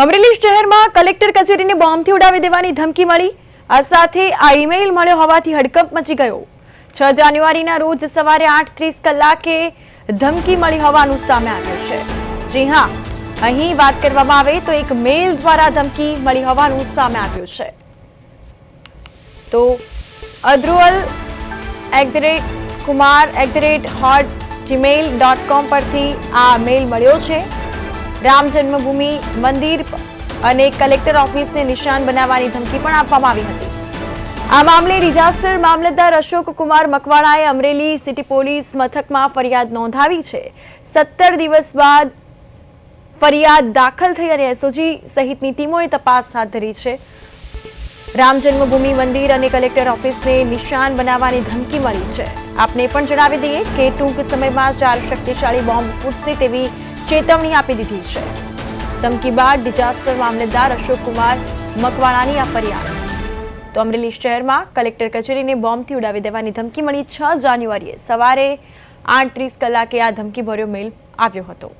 અમરેલી શહેરમાં કલેક્ટર કચેરીને બોમ્બથી ઉડાવી દેવાની ધમકી મળી. આ સાથે આ ઈમેલ મળ્યો હોવાથી હડકંપ મચી ગયો. છ જાન્યુઆરીના રોજ સવારે આઠ ત્રીસ કલાકે ધમકી મળી હોવાનું સામે આવ્યું છે. જી હા, અહીં વાત કરવામાં આવે તો એક મેલ દ્વારા ધમકી મળી હોવાનું સામે આવ્યું છે. તો અદ્રુઅલ at the rate Kumar at the rate hot Gmail dot com પરથી આ મેલ મળ્યો છે. રામ જન્મભૂમિ, મંદિર અને કલેક્ટર ઓફિસને નિશાન બનાવવાની ધમકી પણ આપવામાં આવી હતી. આ મામલે ડિઝાસ્ટર મામલતદાર અશોક કુમાર મકવાણાએ અમરેલી સિટી પોલીસ મથકમાં ફરિયાદ નોંધાવી છે. સત્તર દિવસ બાદ ફરિયાદ દાખલ થઈ અને એસઓજી સહિતની ટીમોએ તપાસ હાથ ધરી છે. રામ જન્મભૂમિ, મંદિર અને કલેક્ટર ઓફિસને નિશાન બનાવવાની ધમકી મળી છે. આપને પણ જણાવી દઈએ કે ટૂંક સમયમાં ચાર શક્તિશાળી બોમ્બ ફૂટશે તેવી ચેતવણી આપી દીધી છે. ધમકી બાદ ડિઝાસ્ટર મામલેદાર અશોક કુમાર મકવાણાની આ ફરિયાદ. તો અમરેલી શહેરમાં કલેક્ટર કચેરીને બોમ્બથી ઉડાવી દેવાની ધમકી મળી છ જાન્યુઆરીએ. સવારે આઠ ત્રીસ કલાકે આ ધમકીભર્યો મેલ આવ્યો હતો.